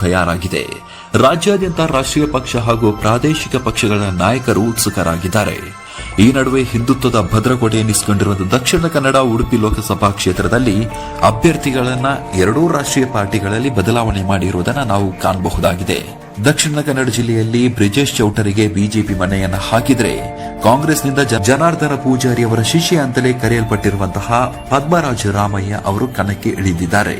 ತಯಾರಾಗಿದೆ. ರಾಜ್ಯಾದ್ಯಂತ ರಾಷ್ಟ್ರೀಯ ಪಕ್ಷ ಹಾಗೂ ಪ್ರಾದೇಶಿಕ ಪಕ್ಷಗಳ ನಾಯಕರು ಉತ್ಸುಕರಾಗಿದ್ದಾರೆ. ಈ ನಡುವೆ ಹಿಂದುತ್ವದ ಭದ್ರಕೋಟೆ ಎನಿಸಿಕೊಂಡಿರುವ ದಕ್ಷಿಣ ಕನ್ನಡ, ಉಡುಪಿ ಲೋಕಸಭಾ ಕ್ಷೇತ್ರದಲ್ಲಿ ಅಭ್ಯರ್ಥಿಗಳನ್ನ ಎರಡೂ ರಾಷ್ಟ್ರೀಯ ಪಾರ್ಟಿಗಳಲ್ಲಿ ಬದಲಾವಣೆ ಮಾಡಿರುವುದನ್ನು ನಾವು ಕಾಣಬಹುದಾಗಿದೆ. ದಕ್ಷಿಣ ಕನ್ನಡ ಜಿಲ್ಲೆಯಲ್ಲಿ ಬ್ರಿಜೇಶ್ ಚೌಟರಿಗೆ ಬಿಜೆಪಿ ಮನೆಯನ್ನ ಹಾಕಿದ್ರೆ ಕಾಂಗ್ರೆಸ್ನಿಂದ ಜನಾರ್ದನ ಪೂಜಾರಿ ಅವರ ಶಿಷ್ಯ ಅಂತಲೇ ಕರೆಯಲ್ಪಟ್ಟಿರುವಂತಹ ಪದ್ಮರಾಜ ರಾಮಯ್ಯ ಅವರು ಕಣಕ್ಕೆ ಇಳಿದಿದ್ದಾರೆ.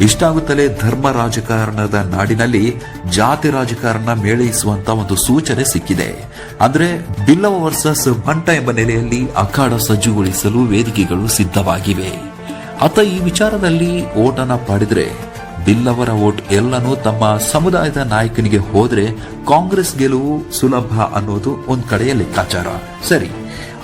ಇಷ್ಟಾಗುತ್ತಲೇ ಧರ್ಮ ರಾಜಕಾರಣದ ನಾಡಿನಲ್ಲಿ ಜಾತಿ ರಾಜಕಾರಣ ಮೇಳೈಸುವಂತ ಒಂದು ಸೂಚನೆ ಸಿಕ್ಕಿದೆ. ಅಂದ್ರೆ ಬಿಲ್ಲವ ವರ್ಸಸ್ ಬಂಟ ಎಂಬ ನೆಲೆಯಲ್ಲಿ ಅಖಾಡ ಸಜ್ಜುಗೊಳಿಸಲು ವೇದಿಕೆಗಳು ಸಿದ್ಧವಾಗಿವೆ. ಆತ ಈ ವಿಚಾರದಲ್ಲಿ ಓಟನ ಪಡೆದ್ರೆ ಬಿಲ್ಲವರ ಓಟ್ ಎಲ್ಲನೂ ತಮ್ಮ ಸಮುದಾಯದ ನಾಯಕನಿಗೆ ಹೋದ್ರೆ ಕಾಂಗ್ರೆಸ್ ಗೆಲುವು ಸುಲಭ ಅನ್ನೋದು ಒಂದ್ ಕಡೆಯ ಲೆಕ್ಕಾಚಾರ. ಸರಿ,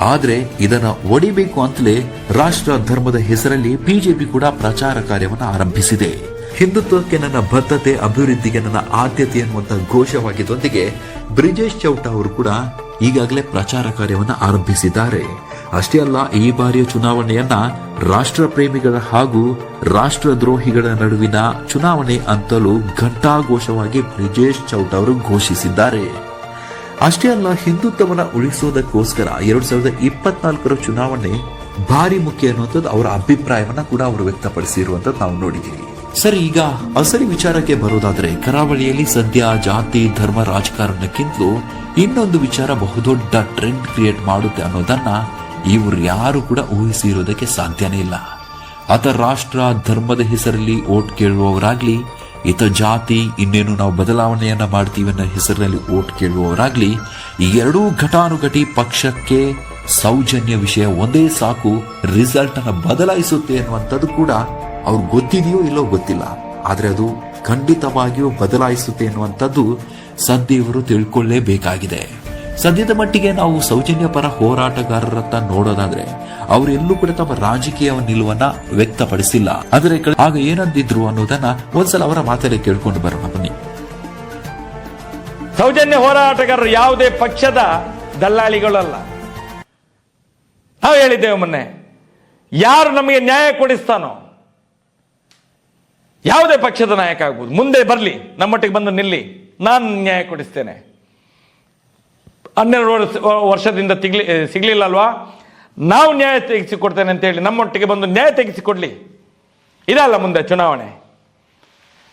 ಆದ್ರೆ ಇದನ್ನ ಒಡಿಬೇಕು ಅಂತಲೇ ರಾಷ್ಟ್ರ ಧರ್ಮದ ಹೆಸರಲ್ಲಿ ಬಿಜೆಪಿ ಕೂಡ ಪ್ರಚಾರ ಕಾರ್ಯವನ್ನು ಆರಂಭಿಸಿದೆ. ಹಿಂದುತ್ವಕ್ಕೆ ನನ್ನ ಬದ್ಧತೆ, ಅಭಿವೃದ್ಧಿಗೆ ನನ್ನ ಆದ್ಯತೆ ಎನ್ನುವಂತ ಘೋಷವಾಗಿದ್ದೊಂದಿಗೆ ಬ್ರಿಜೇಶ್ ಚೌಟ ಅವರು ಕೂಡ ಈಗಾಗಲೇ ಪ್ರಚಾರ ಕಾರ್ಯವನ್ನು ಆರಂಭಿಸಿದ್ದಾರೆ. ಅಷ್ಟೇ ಅಲ್ಲ, ಈ ಬಾರಿಯ ಚುನಾವಣೆಯನ್ನ ರಾಷ್ಟ್ರ ಪ್ರೇಮಿಗಳ ಹಾಗೂ ರಾಷ್ಟ್ರ ದ್ರೋಹಿಗಳ ನಡುವಿನ ಚುನಾವಣೆ ಅಂತಲೂ ಘಂಟಾಘೋಷವಾಗಿ ಬ್ರಿಜೇಶ್ ಚೌಟ ಅವರು ಘೋಷಿಸಿದ್ದಾರೆ. ಅಷ್ಟೇ ಅಲ್ಲ, ಹಿಂದುತ್ವವನ್ನ ಉಳಿಸೋದಕ್ಕೋಸ್ಕರ ಎರಡ್ ಸಾವಿರದ ಇಪ್ಪತ್ನಾಲ್ಕರ ಚುನಾವಣೆ ಭಾರಿ ಮುಖ್ಯ ಅನ್ನುವಂಥದ್ದು ಅವರ ಅಭಿಪ್ರಾಯವನ್ನ ಕೂಡ ಅವರು ವ್ಯಕ್ತಪಡಿಸಿರುವಂತ ನಾವು ನೋಡಿದ್ದೀವಿ. ಸರಿ, ಈಗ ಅಸಲಿ ವಿಚಾರಕ್ಕೆ ಬರೋದಾದ್ರೆ ಕರಾವಳಿಯಲ್ಲಿ ಸದ್ಯ ಜಾತಿ, ಧರ್ಮ, ರಾಜಕಾರಣಕ್ಕಿಂತಲೂ ಇನ್ನೊಂದು ವಿಚಾರ ಬಹುದೊಡ್ಡ ಟ್ರೆಂಡ್ ಕ್ರಿಯೇಟ್ ಮಾಡುತ್ತೆ ಅನ್ನೋದನ್ನ ಇವರು ಯಾರು ಕೂಡ ಊಹಿಸಿರೋದಕ್ಕೆ ಸಾಧ್ಯನೇ ಇಲ್ಲ. ಆತ ರಾಷ್ಟ್ರ ಧರ್ಮದ ಹೆಸರಲ್ಲಿ ಓಟ್ ಕೇಳುವವರಾಗ್ಲಿ ಈತ ಜಾತಿ ಇನ್ನೇನು ನಾವು ಬದಲಾವಣೆಯನ್ನ ಮಾಡ್ತೀವಿ ಅನ್ನೋ ಹೆಸರಿನಲ್ಲಿ ಓಟ್ ಕೇಳುವವರಾಗ್ಲಿ, ಈ ಎರಡೂ ಘಟಾನುಘಟಿ ಪಕ್ಷಕ್ಕೆ ಸೌಜನ್ಯ ವಿಷಯ ಒಂದೇ ಸಾಕು, ರಿಸಲ್ಟ್ ಅನ್ನ ಬದಲಾಯಿಸುತ್ತೆ ಅನ್ನುವಂಥದ್ದು ಕೂಡ ಅವ್ರಿಗೆ ಗೊತ್ತಿದೆಯೋ ಇಲ್ಲೋ ಗೊತ್ತಿಲ್ಲ. ಆದರೆ ಅದು ಖಂಡಿತವಾಗಿಯೂ ಬದಲಾಯಿಸುತ್ತೆ ಅನ್ನುವಂಥದ್ದು ಸದ್ಯ ಇವರು ತಿಳ್ಕೊಳ್ಳೇಬೇಕಾಗಿದೆ. ಸದ್ಯದ ಮಟ್ಟಿಗೆ ನಾವು ಸೌಜನ್ಯ ಪರ ಹೋರಾಟಗಾರರತ್ತ ನೋಡೋದಾದ್ರೆ ಅವರೆಲ್ಲೂ ಕೂಡ ತಮ್ಮ ರಾಜಕೀಯ ನಿಲುವನ್ನ ವ್ಯಕ್ತಪಡಿಸಿಲ್ಲ. ಆದರೆ ಆಗ ಏನಂದಿದ್ರು ಅನ್ನೋದನ್ನ ಒಂದ್ಸಲ ಅವರ ಮಾತಲ್ಲಿ ಕೇಳ್ಕೊಂಡು ಬರೋಣ, ಬನ್ನಿ. ಸೌಜನ್ಯ ಹೋರಾಟಗಾರರು ಯಾವುದೇ ಪಕ್ಷದ ದಲ್ಲಾಳಿಗಳಲ್ಲ. ನಾವು ಹೇಳಿದ್ದೇವೆ ಮೊನ್ನೆ, ಯಾರು ನಮಗೆ ನ್ಯಾಯ ಕೊಡಿಸ್ತಾನೋ, ಯಾವುದೇ ಪಕ್ಷದ ನಾಯಕ ಆಗ್ಬೋದು. ಮುಂದೆ ಬರಲಿ, ನಮ್ಮೊಟ್ಟಿಗೆ ಬಂದು ನಿಲ್ಲಿ, ನಾನು ನ್ಯಾಯ ಕೊಡಿಸ್ತೇನೆ. ಹನ್ನೆರಡು ವರ್ಷ ವರ್ಷದಿಂದ ತಿಗ್ಲಿ ಸಿಗ್ಲಿಲ್ಲ ಅಲ್ವಾ ನಾವು ನ್ಯಾಯ ತೆಗೆಸಿಕೊಡ್ತೇನೆ ಅಂತ ಹೇಳಿ ನಮ್ಮೊಟ್ಟಿಗೆ ಬಂದು ನ್ಯಾಯ ತೆಗೆಸಿಕೊಡ್ಲಿ. ಇದಲ್ಲ ಮುಂದೆ ಚುನಾವಣೆ.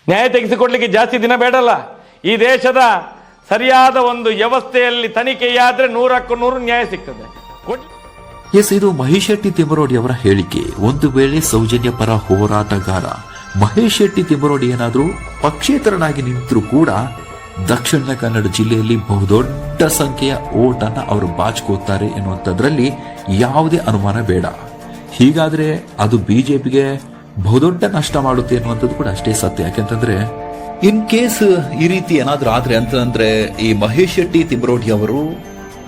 ನ್ಯಾಯ ತೆಗೆಸಿಕೊಡ್ಲಿಕ್ಕೆ ಜಾಸ್ತಿ ದಿನ ಬೇಡಲ್ಲ. ಈ ದೇಶದ ಸರಿಯಾದ ಒಂದು ವ್ಯವಸ್ಥೆಯಲ್ಲಿ ತನಿಖೆಯಾದ್ರೆ ನೂರಕ್ಕೂ ನೂರು ನ್ಯಾಯ ಸಿಗ್ತದೆ. ಎಸ್, ಇದು ಮಹೇಶ್ ಶೆಟ್ಟಿ ತಿಮ್ಮರೋಡಿ ಅವರ ಹೇಳಿಕೆ. ಒಂದು ವೇಳೆ ಸೌಜನ್ಯ ಪರ ಹೋರಾಟಗಾರ ಮಹೇಶ್ ಶೆಟ್ಟಿ ತಿಮ್ಮರೋಡಿ ಏನಾದರೂ ಪಕ್ಷೇತರನಾಗಿ ನಿಂತರೂ ಕೂಡ ದಕ್ಷಿಣ ಕನ್ನಡ ಜಿಲ್ಲೆಯಲ್ಲಿ ಬಹುದೊಡ್ಡ ಸಂಖ್ಯೆಯ ಓಟನ್ನ ಅವರು ಬಾಚ್ಕೋತಾರೆ ಎನ್ನುವಂಥದ್ರಲ್ಲಿ ಯಾವುದೇ ಅನುಮಾನ ಬೇಡ. ಹೀಗಾದ್ರೆ ಅದು ಬಿಜೆಪಿಗೆ ಬಹುದೊಡ್ಡ ನಷ್ಟ ಮಾಡುತ್ತೆ ಅನ್ನುವಂಥದ್ದು ಕೂಡ ಅಷ್ಟೇ ಸತ್ಯ. ಯಾಕೆಂತಂದ್ರೆ ಇನ್ ಕೇಸ್ ಈ ರೀತಿ ಏನಾದರೂ ಆದ್ರೆ ಅಂತಂದ್ರೆ ಈ ಮಹೇಶ್ ಶೆಟ್ಟಿ ತಿಮ್ರೋಡಿ ಅವರು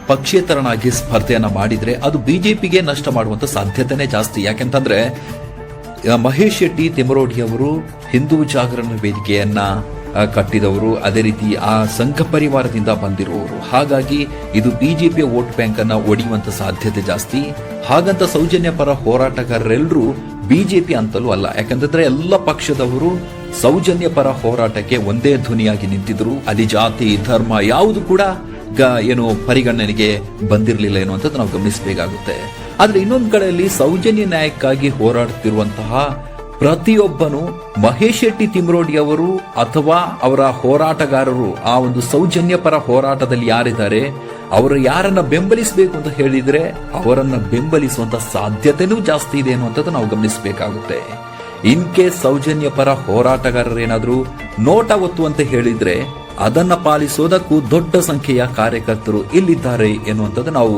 ಪಕ್ಷೇತರನಾಗಿ ಸ್ಪರ್ಧೆಯನ್ನ ಮಾಡಿದ್ರೆ ಅದು ಬಿಜೆಪಿಗೆ ನಷ್ಟ ಮಾಡುವಂತ ಸಾಧ್ಯತೆನೇ ಜಾಸ್ತಿ. ಯಾಕೆಂತಂದ್ರೆ ಮಹೇಶ್ ಶೆಟ್ಟಿ, ತಿಮರೋಡಿ ಅವರು ಹಿಂದೂ ಜಾಗರಣ ವೇದಿಕೆಯನ್ನ ಕಟ್ಟಿದವರು ಅದೇ ರೀತಿ ಆ ಸಂಘ ಪರಿವಾರದಿಂದ ಬಂದಿರುವವರು. ಹಾಗಾಗಿ ಇದು ಬಿಜೆಪಿಯ ವೋಟ್ ಬ್ಯಾಂಕ್ ಅನ್ನ ಒಡೆಯುವಂತ ಸಾಧ್ಯತೆ ಜಾಸ್ತಿ. ಹಾಗಂತ ಸೌಜನ್ಯ ಪರ ಹೋರಾಟಗಾರರೆಲ್ಲರೂ ಬಿಜೆಪಿ ಅಂತಲೂ ಅಲ್ಲ. ಯಾಕಂತಂದ್ರೆ ಎಲ್ಲ ಪಕ್ಷದವರು ಸೌಜನ್ಯ ಪರ ಹೋರಾಟಕ್ಕೆ ಒಂದೇ ಧ್ವನಿಯಾಗಿ ನಿಂತಿದ್ರು. ಅಲ್ಲಿ ಜಾತಿ ಧರ್ಮ ಯಾವುದು ಕೂಡ ಏನು ಪರಿಗಣನೆಗೆ ಬಂದಿರಲಿಲ್ಲ ಎನ್ನುವಂಥದ್ದು ನಾವು ಗಮನಿಸಬೇಕಾಗುತ್ತೆ. ಆದ್ರೆ ಇನ್ನೊಂದು ಕಡೆಯಲ್ಲಿ ಸೌಜನ್ಯ ನ್ಯಾಯಕ್ಕಾಗಿ ಹೋರಾಡುತ್ತಿರುವಂತಹ ಪ್ರತಿಯೊಬ್ಬನು ಮಹೇಶ್ ಶೆಟ್ಟಿ ತಿಮ್ರೋಡಿ ಅವರು ಅಥವಾ ಅವರ ಹೋರಾಟಗಾರರು, ಆ ಒಂದು ಸೌಜನ್ಯಪರ ಹೋರಾಟದಲ್ಲಿ ಯಾರಿದ್ದಾರೆ, ಅವರು ಯಾರನ್ನ ಬೆಂಬಲಿಸಬೇಕು ಅಂತ ಹೇಳಿದ್ರೆ ಅವರನ್ನ ಬೆಂಬಲಿಸುವಂತ ಸಾಧ್ಯತೆನೂ ಜಾಸ್ತಿ ಇದೆ ಅನ್ನುವಂಥದ್ದು ನಾವು ಗಮನಿಸಬೇಕಾಗುತ್ತೆ. ಇನ್ ಕೇಸ್ ಸೌಜನ್ಯ ಪರ ಹೋರಾಟಗಾರರೇನಾದರೂ ನೋಟ ಅಂತ ಹೇಳಿದ್ರೆ ಅದನ್ನ ಪಾಲಿಸೋದಕ್ಕೂ ದೊಡ್ಡ ಸಂಖ್ಯೆಯ ಕಾರ್ಯಕರ್ತರು ಇಲ್ಲಿದ್ದಾರೆ ಎನ್ನುವಂಥದ್ದು ನಾವು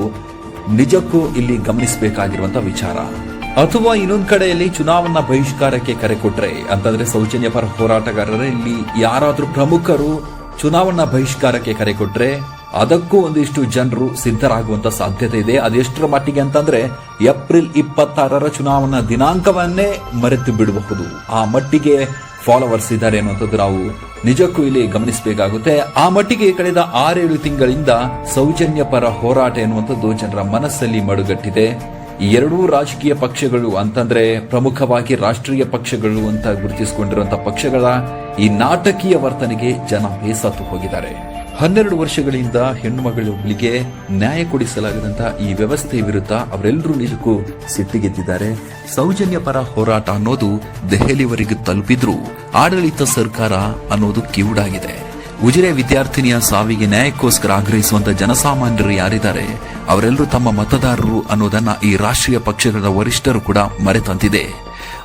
ನಿಜಕ್ಕೂ ಇಲ್ಲಿ ಗಮನಿಸಬೇಕಾಗಿರುವಂತಹ ವಿಚಾರ. ಅಥವಾ ಇನ್ನೊಂದು ಕಡೆಯಲ್ಲಿ ಚುನಾವಣಾ ಬಹಿಷ್ಕಾರಕ್ಕೆ ಕರೆ ಕೊಟ್ರೆ? ಅಂತಂದ್ರೆ ಸೌಜನ್ಯ ಪರ ಹೋರಾಟಗಾರರೇ, ಇಲ್ಲಿ ಯಾರಾದ್ರೂ ಪ್ರಮುಖರು ಚುನಾವಣಾ ಬಹಿಷ್ಕಾರಕ್ಕೆ ಕರೆ ಕೊಟ್ರೆ, ಅದಕ್ಕೂ ಒಂದಿಷ್ಟು ಜನರು ಸಿದ್ಧರಾಗುವಂತ ಸಾಧ್ಯತೆ ಇದೆ. ಅದೆಷ್ಟರ ಮಟ್ಟಿಗೆ ಅಂತಂದ್ರೆ, ಏಪ್ರಿಲ್ ಇಪ್ಪತ್ತಾರರ ಚುನಾವಣಾ ದಿನಾಂಕವನ್ನೇ ಮರೆತು ಬಿಡಬಹುದು. ಆ ಮಟ್ಟಿಗೆ ಫಾಲೋವರ್ಸ್ ಇದ್ದಾರೆ ಅನ್ನುವಂಥದ್ದು ನಾವು ನಿಜಕ್ಕೂ ಇಲ್ಲಿ ಗಮನಿಸಬೇಕಾಗುತ್ತೆ. ಆ ಮಟ್ಟಿಗೆ ಕಳೆದ ಆರೇಳು ತಿಂಗಳಿಂದ ಸೌಜನ್ಯ ಪರ ಹೋರಾಟ ಎನ್ನುವಂಥದ್ದು ಜನರ ಮನಸ್ಸಲ್ಲಿ ಮಡುಗಟ್ಟಿದೆ. ಎರಡೂ ರಾಜಕೀಯ ಪಕ್ಷಗಳು ಅಂತಂದ್ರೆ ಪ್ರಮುಖವಾಗಿ ರಾಷ್ಟ್ರೀಯ ಪಕ್ಷಗಳು ಅಂತ ಗುರುತಿಸಿಕೊಂಡಿರುವಂತಹ ಪಕ್ಷಗಳ ಈ ನಾಟಕೀಯ ವರ್ತನೆಗೆ ಜನ ಬೇಸತ್ತು ಹೋಗಿದ್ದಾರೆ. ಹನ್ನೆರಡು ವರ್ಷಗಳಿಂದ ಹೆಣ್ಣುಮಗಳೊಬ್ಬಳಿಗೆ ನ್ಯಾಯ ಕೊಡಿಸಲಾಗದಂತ ಈ ವ್ಯವಸ್ಥೆ ವಿರುದ್ಧ ಅವರೆಲ್ಲರೂ ನಿಜಕ್ಕೂ ಸಿಟ್ಟಿಗೆದ್ದಿದ್ದಾರೆ. ಸೌಜನ್ಯ ಪರ ಹೋರಾಟ ಅನ್ನೋದು ದೆಹಲಿವರೆಗೂ ತಲುಪಿದ್ರು. ಆಡಳಿತ ಸರ್ಕಾರ ಅನ್ನೋದು ಕಿವುಡಾಗಿದೆ. ಉಜಿರೆ ವಿದ್ಯಾರ್ಥಿನಿಯ ಸಾವಿಗೆ ನ್ಯಾಯಕ್ಕೋಸ್ಕರ ಆಗ್ರಹಿಸುವಂತಹ ಜನಸಾಮಾನ್ಯರು ಯಾರಿದ್ದಾರೆ? ಅವರೆಲ್ಲರೂ ತಮ್ಮ ಮತದಾರರು ಅನ್ನೋದನ್ನ ಈ ರಾಷ್ಟ್ರೀಯ ಪಕ್ಷಗಳ ವರಿಷ್ಠರು ಕೂಡ ಮರೆತಂತಿದೆ.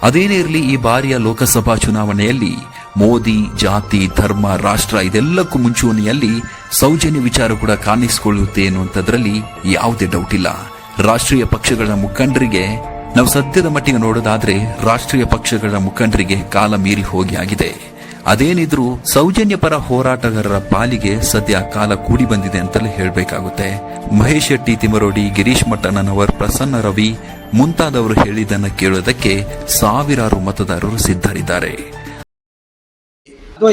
ಅದೇನೇ ಇರಲಿ, ಈ ಬಾರಿಯ ಲೋಕಸಭಾ ಚುನಾವಣೆಯಲ್ಲಿ ಮೋದಿ, ಜಾತಿ, ಧರ್ಮ, ರಾಷ್ಟ್ರ ಇದೆಲ್ಲಕ್ಕೂ ಮುಂಚೂಣಿಯಲ್ಲಿ ಸೌಜನ್ಯ ವಿಚಾರ ಕೂಡ ಕಾಣಿಸಿಕೊಳ್ಳುತ್ತೆ ಎನ್ನುವಂಥದ್ರಲ್ಲಿ ಯಾವುದೇ ಡೌಟ್ ಇಲ್ಲ. ರಾಷ್ಟ್ರೀಯ ಪಕ್ಷಗಳ ಮುಖಂಡರಿಗೆ, ನಾವು ಸದ್ಯದ ಮಟ್ಟಿಗೆ ನೋಡೋದಾದ್ರೆ ರಾಷ್ಟ್ರೀಯ ಪಕ್ಷಗಳ ಮುಖಂಡರಿಗೆ ಕಾಲ ಮೀರಿ ಹೋಗಿ ಆಗಿದೆ. ಅದೇನಿದ್ರು ಸೌಜನ್ಯ ಪರ ಹೋರಾಟಗಾರರ ಪಾಲಿಗೆ ಸದ್ಯ ಕಾಲ ಕೂಡಿ ಬಂದಿದೆ ಅಂತಲೇ ಹೇಳಬೇಕಾಗುತ್ತೆ. ಮಹೇಶ್ ಶೆಟ್ಟಿ ತಿಮರೋಡಿ ಗಿರೀಶ್ ಮಟ್ಟಣ್ಣನವರ್, ಪ್ರಸನ್ನ ರವಿ ಮುಂತಾದವರು ಹೇಳಿದ್ದನ್ನ ಕೇಳೋದಕ್ಕೆ ಸಾವಿರಾರು ಮತದಾರರು ಸಿದ್ಧರಿದ್ದಾರೆ.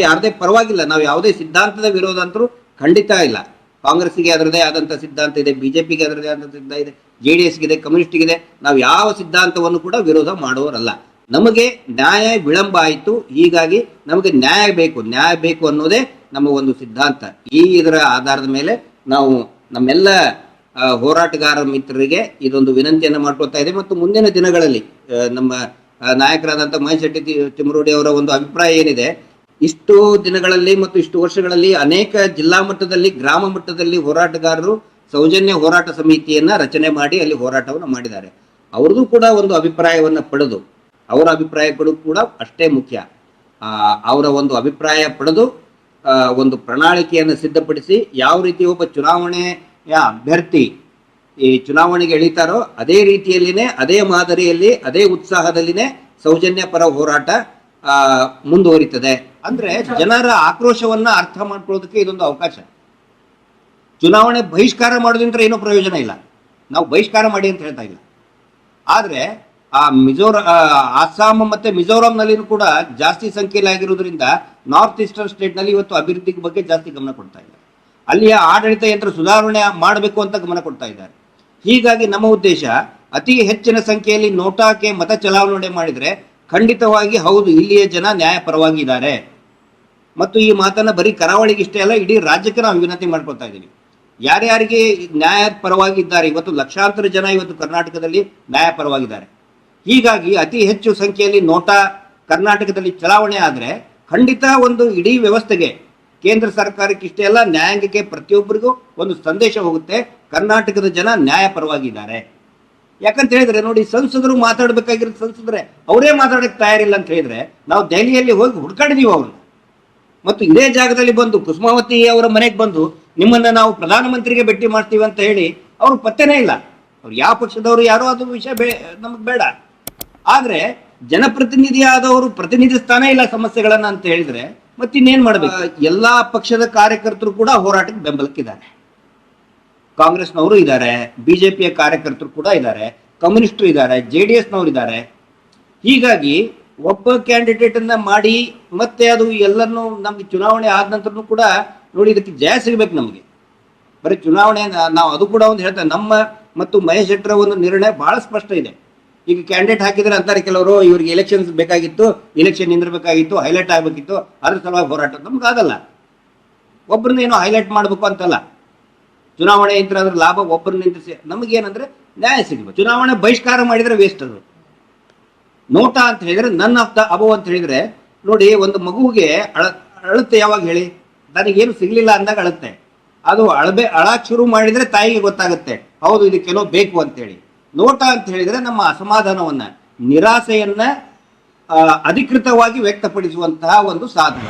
ಯಾರದೇ ಪರವಾಗಿಲ್ಲ. ನಾವು ಯಾವುದೇ ಸಿದ್ಧಾಂತದ ವಿರೋಧ ಅಂತರೂ ಖಂಡಿತ ಇಲ್ಲ. ಕಾಂಗ್ರೆಸ್ಗೆ ಅದರದೇ ಆದಂಥ ಸಿದ್ಧಾಂತ ಇದೆ, ಬಿಜೆಪಿಗೆ ಅದರದೇ ಆದಂಥ ಸಿದ್ಧಾಂತ ಇದೆ, ಜೆ ಡಿ ಎಸ್ಗಿದೆ ಕಮ್ಯುನಿಸ್ಟ್ಗಿದೆ. ನಾವು ಯಾವ ಸಿದ್ಧಾಂತವನ್ನು ಕೂಡ ವಿರೋಧ ಮಾಡುವವರಲ್ಲ. ನಮಗೆ ನ್ಯಾಯ ವಿಳಂಬ ಆಯಿತು. ಹೀಗಾಗಿ ನಮಗೆ ನ್ಯಾಯ ಬೇಕು. ನ್ಯಾಯ ಬೇಕು ಅನ್ನೋದೇ ನಮ್ಮ ಒಂದು ಸಿದ್ಧಾಂತ. ಈ ಇದರ ಆಧಾರದ ಮೇಲೆ ನಾವು ನಮ್ಮೆಲ್ಲ ಹೋರಾಟಗಾರ ಮಿತ್ರರಿಗೆ ಇದೊಂದು ವಿನಂತಿಯನ್ನು ಮಾಡ್ಕೊಳ್ತಾ ಇದೆ ಮತ್ತು ಮುಂದಿನ ದಿನಗಳಲ್ಲಿ ನಮ್ಮ ನಾಯಕರಾದಂಥ ಮಹೇಶ್ ಶೆಟ್ಟಿ ತಿಮ್ಮರೋಡಿ ಅವರ ಒಂದು ಅಭಿಪ್ರಾಯ ಏನಿದೆ, ಇಷ್ಟು ದಿನಗಳಲ್ಲಿ ಮತ್ತು ಇಷ್ಟು ವರ್ಷಗಳಲ್ಲಿ ಅನೇಕ ಜಿಲ್ಲಾ ಮಟ್ಟದಲ್ಲಿ, ಗ್ರಾಮ ಮಟ್ಟದಲ್ಲಿ ಹೋರಾಟಗಾರರು ಸೌಜನ್ಯ ಹೋರಾಟ ಸಮಿತಿಯನ್ನ ರಚನೆ ಮಾಡಿ ಅಲ್ಲಿ ಹೋರಾಟವನ್ನು ಮಾಡಿದ್ದಾರೆ. ಅವ್ರದ್ದು ಕೂಡ ಒಂದು ಅಭಿಪ್ರಾಯವನ್ನ ಪಡೆದು ಅವರ ಅಭಿಪ್ರಾಯಗಳು ಕೂಡ ಅಷ್ಟೇ ಮುಖ್ಯ. ಅವರ ಒಂದು ಅಭಿಪ್ರಾಯ ಪಡೆದು ಒಂದು ಪ್ರಣಾಳಿಕೆಯನ್ನು ಸಿದ್ಧಪಡಿಸಿ ಯಾವ ರೀತಿ ಒಬ್ಬ ಚುನಾವಣೆಯ ಅಭ್ಯರ್ಥಿ ಈ ಚುನಾವಣೆಗೆ ಎಳಿತಾರೋ ಅದೇ ರೀತಿಯಲ್ಲಿನೇ, ಅದೇ ಮಾದರಿಯಲ್ಲಿ, ಅದೇ ಉತ್ಸಾಹದಲ್ಲಿನೇ ಸೌಜನ್ಯ ಪರ ಹೋರಾಟ ಮುಂದುವರಿತದೆ. ಅಂದ್ರೆ ಜನರ ಆಕ್ರೋಶವನ್ನ ಅರ್ಥ ಮಾಡ್ಕೊಳ್ಳೋದಕ್ಕೆ ಇದೊಂದು ಅವಕಾಶ. ಚುನಾವಣೆ ಬಹಿಷ್ಕಾರ ಮಾಡೋದ್ರಿಂದ ಏನೂ ಪ್ರಯೋಜನ ಇಲ್ಲ. ನಾವು ಬಹಿಷ್ಕಾರ ಮಾಡಿ ಅಂತ ಹೇಳ್ತಾ ಇಲ್ಲ. ಆದ್ರೆ ಆ ಮಿಜೋರ ಅಸ್ಸಾಂ ಮತ್ತೆ ಮಿಜೋರಾಂನಲ್ಲಿನೂ ಕೂಡ ಜಾಸ್ತಿ ಸಂಖ್ಯೆಯಲ್ಲಿ ಆಗಿರೋದ್ರಿಂದ ನಾರ್ತ್ ಈಸ್ಟರ್ನ್ ಸ್ಟೇಟ್ನಲ್ಲಿ ಇವತ್ತು ಅಭಿವೃದ್ಧಿ ಬಗ್ಗೆ ಜಾಸ್ತಿ ಗಮನ ಕೊಡ್ತಾ ಇದ್ದಾರೆ. ಅಲ್ಲಿಯ ಆಡಳಿತ ಯಂತ್ರ ಸುಧಾರಣೆ ಮಾಡಬೇಕು ಅಂತ ಗಮನ ಕೊಡ್ತಾ ಇದ್ದಾರೆ. ಹೀಗಾಗಿ ನಮ್ಮ ಉದ್ದೇಶ ಅತಿ ಹೆಚ್ಚಿನ ಸಂಖ್ಯೆಯಲ್ಲಿ ನೋಟಾಕ್ಕೆ ಮತ ಚಲಾವಣೆ ಮಾಡಿದ್ರೆ ಖಂಡಿತವಾಗಿ ಹೌದು, ಇಲ್ಲಿಯ ಜನ ನ್ಯಾಯಪರವಾಗಿದ್ದಾರೆ. ಮತ್ತು ಈ ಮಾತನ್ನ ಬರೀ ಕರಾವಳಿಗೆ ಇಷ್ಟೇ ಅಲ್ಲ, ಇಡೀ ರಾಜ್ಯಕ್ಕೆ ನಾವು ವಿನಂತಿ ಮಾಡ್ಕೊಳ್ತಾ ಇದ್ದೀವಿ. ಯಾರ್ಯಾರಿಗೆ ನ್ಯಾಯ ಪರವಾಗಿ ಇದ್ದಾರೆ ಇವತ್ತು ಲಕ್ಷಾಂತರ ಜನ ಇವತ್ತು ಕರ್ನಾಟಕದಲ್ಲಿ ನ್ಯಾಯ ಪರವಾಗಿದ್ದಾರೆ ಹೀಗಾಗಿ ಅತಿ ಹೆಚ್ಚು ಸಂಖ್ಯೆಯಲ್ಲಿ ನೋಟಾ ಕರ್ನಾಟಕದಲ್ಲಿ ಚಲಾವಣೆ ಆದರೆ ಖಂಡಿತ ಒಂದು ಇಡೀ ವ್ಯವಸ್ಥೆಗೆ ಕೇಂದ್ರ ಸರ್ಕಾರಕ್ಕೆ ಇಷ್ಟೇ ಅಲ್ಲ, ನ್ಯಾಯಾಂಗಕ್ಕೆ ಪ್ರತಿಯೊಬ್ಬರಿಗೂ ಒಂದು ಸಂದೇಶ ಹೋಗುತ್ತೆ. ಕರ್ನಾಟಕದ ಜನ ನ್ಯಾಯಪರವಾಗಿದ್ದಾರೆ ಯಾಕಂತ ಹೇಳಿದ್ರೆ ನೋಡಿ, ಸಂಸದರು ಮಾತಾಡಬೇಕಾಗಿರೋ ಸಂಸದ್ರೆ ಅವರೇ ಮಾತಾಡಕ್ಕೆ ತಯಾರಿಲ್ಲ ಅಂತ ಹೇಳಿದ್ರೆ ನಾವು ದೆಹಲಿಯಲ್ಲಿ ಹೋಗಿ ಹುಡ್ಕಾಡಿದೀವಿ ಅವರು ಮತ್ತು ಇದೇ ಜಾಗದಲ್ಲಿ ಬಂದು ಕುಸುಮಾವತಿ ಅವರ ಮನೆಗೆ ಬಂದು ನಿಮ್ಮನ್ನ ನಾವು ಪ್ರಧಾನಮಂತ್ರಿಗೆ ಭೇಟಿ ಮಾಡ್ತೀವಿ ಅಂತ ಹೇಳಿ ಅವರು ಪತ್ತೆನೇ ಇಲ್ಲ. ಅವ್ರು ಯಾವ ಪಕ್ಷದವರು ಯಾರೋ ಅದು ವಿಷಯ ಬೇ ನಮಗೆ ಬೇಡ. ಆದ್ರೆ ಜನಪ್ರತಿನಿಧಿ ಆದವರು ಪ್ರತಿನಿಧಿಸ್ತಾನೇ ಇಲ್ಲ ಸಮಸ್ಯೆಗಳನ್ನ ಅಂತ ಹೇಳಿದ್ರೆ ಮತ್ತಿನ್ನೇನ್ ಮಾಡ್ಬೇಕು? ಎಲ್ಲಾ ಪಕ್ಷದ ಕಾರ್ಯಕರ್ತರು ಕೂಡ ಹೋರಾಟಕ್ಕೆ ಬೆಂಬಲಕ್ಕಿದ್ದಾರೆ. ಕಾಂಗ್ರೆಸ್ನವರು ಇದ್ದಾರೆ, ಬಿಜೆಪಿಯ ಕಾರ್ಯಕರ್ತರು ಕೂಡ ಇದ್ದಾರೆ, ಕಮ್ಯುನಿಸ್ಟರು ಇದ್ದಾರೆ, ಜೆ ಡಿ ಎಸ್ನವರು ಇದ್ದಾರೆ. ಹೀಗಾಗಿ ಒಬ್ಬ ಕ್ಯಾಂಡಿಡೇಟ್ ಅನ್ನ ಮಾಡಿ ಮತ್ತೆ ಅದು ಎಲ್ಲರನ್ನು ನಮ್ಗೆ ಚುನಾವಣೆ ಆದ ನಂತರನು ಕೂಡ ನೋಡಿ ಇದಕ್ಕೆ ಜಯ ಸಿಗ್ಬೇಕು ನಮಗೆ. ಬರೀ ಚುನಾವಣೆ ನಾವು ಅದು ಕೂಡ ಒಂದು ಹೇಳ್ತೇವೆ ನಮ್ಮ ಮತ್ತು ಮಹೇಶ್ ಶೆಟ್ಟರ ಒಂದು ನಿರ್ಣಯ ಬಹಳ ಸ್ಪಷ್ಟ ಇದೆ. ಈಗ ಕ್ಯಾಂಡಿಡೇಟ್ ಹಾಕಿದ್ರೆ ಅಂತಾರೆ ಕೆಲವರು, ಇವ್ರಿಗೆ ಎಲೆಕ್ಷನ್ಸ್ ಬೇಕಾಗಿತ್ತು ಎಲೆಕ್ಷನ್ ನಿಂದಿರಬೇಕಾಗಿತ್ತು ಹೈಲೈಟ್ ಆಗಬೇಕಿತ್ತು, ಅದ್ರ ಸಲುವಾಗಿ ಹೋರಾಟ. ನಮ್ಗೆ ಆಗಲ್ಲ. ಒಬ್ಬರನ್ನ ಏನೋ ಹೈಲೈಟ್ ಮಾಡಬೇಕು ಅಂತಲ್ಲ. ಚುನಾವಣೆ ಇದ್ರೆ ಅದ್ರ ಲಾಭ ಒಬ್ಬರನ್ನ ನಿಂದಿಸಿ. ನಮಗೇನಂದ್ರೆ ನ್ಯಾಯ ಸಿಗಬೇಕು. ಚುನಾವಣೆ ಬಹಿಷ್ಕಾರ ಮಾಡಿದ್ರೆ ವೇಸ್ಟ್ ಅದು. ನೋಟ ಅಂತ ಹೇಳಿದ್ರೆ ನನ್ನ ಆಫ್ ದ ಅಬೋ ಅಂತ ಹೇಳಿದ್ರೆ, ನೋಡಿ ಒಂದು ಮಗುವಿಗೆ ಅಳ ಅಳುತ್ತೆ ಯಾವಾಗ ಹೇಳಿ? ನನಗೇನು ಸಿಗ್ಲಿಲ್ಲ ಅಂದಾಗ ಅಳುತ್ತೆ ಅದು ಅಳಬೆ, ಅಳಕ್ ಶುರು ಮಾಡಿದ್ರೆ ತಾಯಿಗೆ ಗೊತ್ತಾಗುತ್ತೆ. ಹೌದು ಇದಕ್ಕೇನೋ ಬೇಕು ಅಂತೇಳಿ. ನೋಟ ಅಂತ ಹೇಳಿದ್ರೆ ನಮ್ಮ ಅಸಮಾಧಾನವನ್ನ ನಿರಾಸೆಯನ್ನ ಅಧಿಕೃತವಾಗಿ ವ್ಯಕ್ತಪಡಿಸುವಂತಹ ಒಂದು ಸಾಧನ.